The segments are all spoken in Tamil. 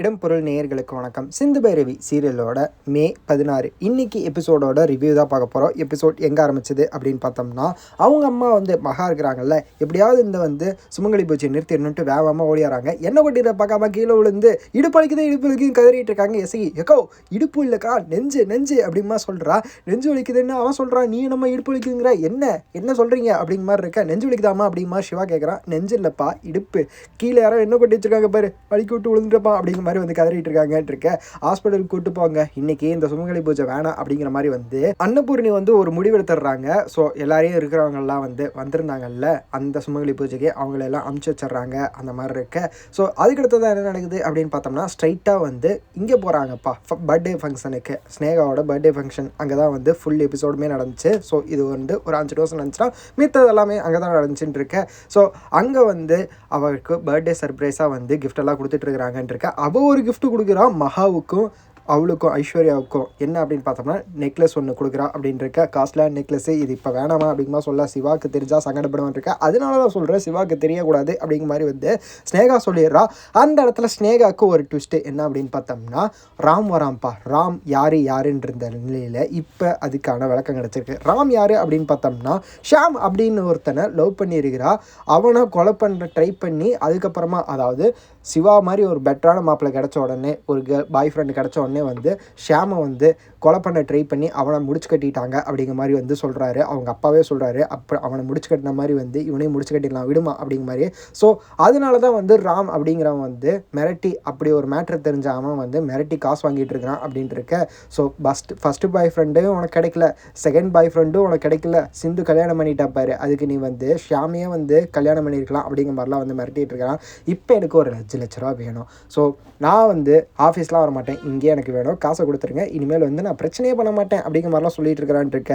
இடம் பொருள் நேயர்களுக்கு வணக்கம். சிந்து பைரவி சீரியலோட மே பதினாறு. இன்னைக்கு எபிசோடோட ரிவ்யூ தான் பார்க்க போகிறோம் எபிசோட் எங்கே ஆரம்பிச்சது அப்படின்னு பார்த்தோம்னா அவங்க அம்மா வந்து மகா இருக்கிறாங்கல்ல. எப்படியாவது இந்த வந்து சுமங்கலி பூச்சி நிறுத்திடணுன்ட்டு வேகமாக ஓடியாராங்க என்ன கொட்டிட பார்க்காம கீழே விழுந்து இடுப்பு வலிக்குது இடுப்பு வலிக்குது கதறிட்டு இருக்காங்க. எசகி எக்கோ இடுப்பு இல்லைக்கா நெஞ்சு நெஞ்சு அப்படிமா சொல்கிறா நெஞ்சு வலிக்குதுன்னு அவன் சொல்கிறான் நீ நம்ம இடுப்பு வலிக்குதுங்கிற? என்ன? என்ன சொல்கிறீங்க அப்படிங்க மாதிரி இருக்க. நெஞ்சு வலிக்குதாமா அப்படிமா சிவா கேட்குறான் நெஞ்சு இல்லைப்பா இடுப்பு. கீழே யாரோ என்ன கொட்டி வச்சிருக்காங்க பாரு. வலிக்கு விட்டு விழுந்துட்டப்பா அப்படிங்கிற மாதிரி வந்து கதறிட்டு இருக்காங்கன்ட்டு இருக்க. ஹாஸ்பிட்டலுக்கு கூட்டு போங்க. இன்னைக்கு இந்த சுமங்கலி பூஜை வேணாம் அப்படிங்கிற மாதிரி வந்து அன்னபூர்ணி வந்து ஒரு முடிவெடுத்துடுறாங்க ஸோ எல்லாரையும் இருக்கிறவங்கெல்லாம் வந்து வந்திருந்தாங்கல்ல அந்த சுமங்கலி பூஜைக்கு அவங்களெல்லாம் அமுச்சு வச்சிடுறாங்க. அந்த மாதிரி இருக்க. ஸோ அதுக்கடுத்து தான் என்ன நடக்குது அப்படின்னு பார்த்தோம்னா ஸ்ட்ரைட்டாக வந்து இங்கே போகிறாங்கப்பா பர்த்டே ஃபங்க்ஷனுக்கு ஸ்னேகாவோட பர்த்டே ஃபங்க்ஷன் அங்கே தான் வந்து ஃபுல் எபிசோடுமே நடந்துச்சு. ஸோ இது வந்து ஒரு அஞ்சு டோஸ் நடந்துச்சுன்னா மித்தது எல்லாமே அங்கே தான் நடந்துச்சுன்னு இருக்க. ஸோ அங்கே வந்து அவருக்கு பர்த்டே சர்ப்ரைஸாக வந்து கிஃப்ட் எல்லாம் கொடுத்துட்டு இருக்க. அவள் ஒரு கிஃப்ட்டு கொடுக்குறா மகாவுக்கும் அவளுக்கும் ஐஸ்வர்யாவுக்கும் என்ன அப்படின்னு பார்த்தோம்னா நெக்லஸ் ஒன்று கொடுக்குறா அப்படின்னு இருக்க நெக்லஸ்ஸு இது இப்போ வேணாமா அப்படிங்கமா சொல்ல சிவாக்கு தெரிஞ்சால் சங்கடப்படுவான் இருக்கா அதனால தான் சொல்கிறேன் சிவாக்கு தெரியக்கூடாது அப்படிங்கிற மாதிரி வந்து ஸ்னேகா சொல்லிடுறா. அந்த இடத்துல ஸ்னேகாவுக்கு ஒரு ட்விஸ்ட்டு என்ன அப்படின்னு பார்த்தோம்னா ராம் வராம்ப்பா ராம் யார் யாருன்ற நிலையில் இப்போ அதுக்கான விளக்கம் கிடச்சிருக்கு. ராம் யார் அப்படின்னு பார்த்தோம்னா ஷாம் அப்படின்னு ஒருத்தனை லவ் பண்ணியிருக்கிறா. அவனை கொலை பண்ண ட்ரை பண்ணி அதுக்கப்புறமா அதாவது சிவா மாதிரி ஒரு பெட்டரான மாப்பிள்ளை கிடச்ச உடனே ஒரு கேர்ள் பாய் ஃப்ரெண்டு கிடச்ச உடனே உடனே வந்து ஷியாமை வந்து கொலை பண்ண ட்ரை பண்ணி அவனை முடிச்சு கட்டிட்டாங்க அப்படிங்கிற மாதிரி வந்து சொல்கிறாரு அவங்க அப்பாவே சொல்கிறாரு அப்போ அவனை முடிச்சு கட்டின மாதிரி வந்து இவனையும் முடிச்சு கட்டிடலாம் விடுமா அப்படிங்கிற மாதிரி. ஸோ அதனால தான் வந்து ராம் அப்படிங்கிறவன் வந்து மிரட்டி அப்படி ஒரு மேட்ரு தெரிஞ்ச அவன் வந்து மிரட்டி காசு வாங்கிட்டு இருக்கிறான் அப்படின்ட்டு இருக்க ஸோ ஃபஸ்ட் ஃபஸ்ட்டு பாய் ஃப்ரெண்டும் உனக்கு கிடைக்கல. செகண்ட் பாய் ஃப்ரெண்டும் உனக்கு கிடைக்கல. சிந்து கல்யாணம் பண்ணிட்டா பாரு. அதுக்கு நீ வந்து ஷாமையே வந்து கல்யாணம் பண்ணியிருக்கலாம் அப்படிங்கிற மாதிரிலாம் வந்து மிரட்டிட்டு இருக்கிறான். இப்போ எனக்கு ஒரு அஞ்சு லட்ச ரூபா வேணும். ஸோ நான் வந்து ஆஃபீஸ்லாம் வர மாட்டேன் இங்கே எனக்கு வேணும் காசை கொடுத்துருங்க இனிமேல் வந்து நான் பிரச்சனையே பண்ண மாட்டேன் அப்படிங்கிற மாதிரிலாம் சொல்லிட்டு இருக்கிறான் இருக்க.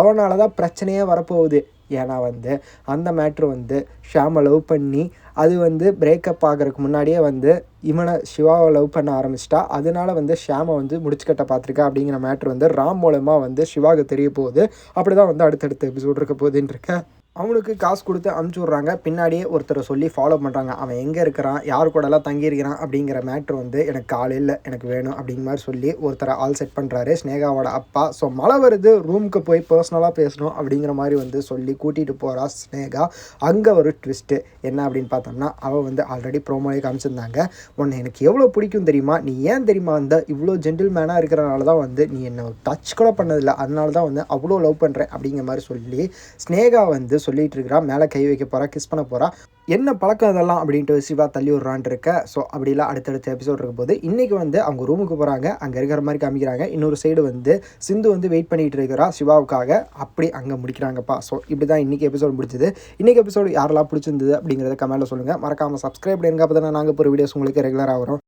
அவனால தான் பிரச்சனையே வரப்போகுது. ஏன்னா வந்து அந்த மேட்ரு வந்து ஷாமை லவ் பண்ணி அது வந்து பிரேக்கப் ஆகிறதுக்கு முன்னாடியே வந்து இவனை சிவாவை லவ் பண்ண ஆரம்பிச்சிட்டா அதனால வந்து ஷாமை வந்து முடிச்சுக்கட்ட பார்த்துருக்கா அப்படிங்கிற மேட்ரு வந்து ராம் மூலமாக வந்து சிவாவுக்கு தெரிய போகுது. அப்படி தான் வந்து அடுத்தடுத்த எபிசோட் இருக்க போகுதுன்னு இருக்கேன் அவனுக்கு காசு கொடுத்து அனுப்பிச்சி விட்றாங்க. பின்னாடியே ஒருத்தரை சொல்லி ஃபாலோ பண்ணுறாங்க அவன் எங்கே இருக்கிறான்? யார் கூடலாம் தங்கியிருக்கிறான்? அப்படிங்கிற மேட்ரு வந்து எனக்கு காலையில் எனக்கு வேணும் அப்படிங்கிற மாதிரி சொல்லி ஒருத்தரை ஆல் செட் பண்ணுறாரு ஸ்னேகாவோட அப்பா. ஸோ மழை வருது. ரூமுக்கு போய் பர்சனலாக பேசணும் அப்படிங்கிற மாதிரி வந்து சொல்லி கூட்டிகிட்டு போகிறா ஸ்னேகா. அங்கே ஒரு ட்விஸ்ட்டு என்ன அப்படின்னு பார்த்தோம்னா அவள் வந்து ஆல்ரெடி ப்ரோமோலே காமிச்சிருந்தாங்க. உன்னை எனக்கு எவ்வளோ பிடிக்கும் தெரியுமா? நீ ஏன் தெரியுமா அந்த இவ்வளோ ஜென்டில்மேனாக இருக்கிறனால தான் வந்து நீ என்னை டச் கூட பண்ணதில்லை. அதனால தான் வந்து அவ்வளோ லவ் பண்ணுறேன் அப்படிங்கிற மாதிரி சொல்லி ஸ்னேகா வந்து சொல்லிட்டு இருக்கிறா மேலே கை வைக்க போகிறா கிஸ் பண்ண போகிறா என்ன பழக்கம் இதெல்லாம்? அப்படின்ட்டு சிவா தள்ளி விட்றான் இருக்க ஸோ அப்படிலாம் அடுத்தடுத்த எபிசோட் இருக்கும் போது இன்றைக்கி வந்து அவங்க ரூமுக்கு போகிறாங்க அங்கே இருக்கிற மாதிரி காமிக்கிறாங்க. இன்னொரு சைடு வந்து சிந்து வந்து வெயிட் பண்ணிட்டு இருக்கிறா சிவாவுக்காக. அப்படி அங்கே முடிக்கிறாங்கப்பா. ஸோ இப்படி தான் இன்றைக்கி எபிசோட் முடிச்சது இன்றைக்கி எபிசோடு யாரெல்லாம் பிடிச்சிருந்தது அப்படிங்கிறத கமெண்ட்டில் சொல்லுங்கள் மறக்காமல் சப்ஸ்கிரைப் பண்ணுங்க அப்போ தான் நாங்கள் இப்போ வீடியோஸ் உங்களுக்கு ரெகுலராக வரும்.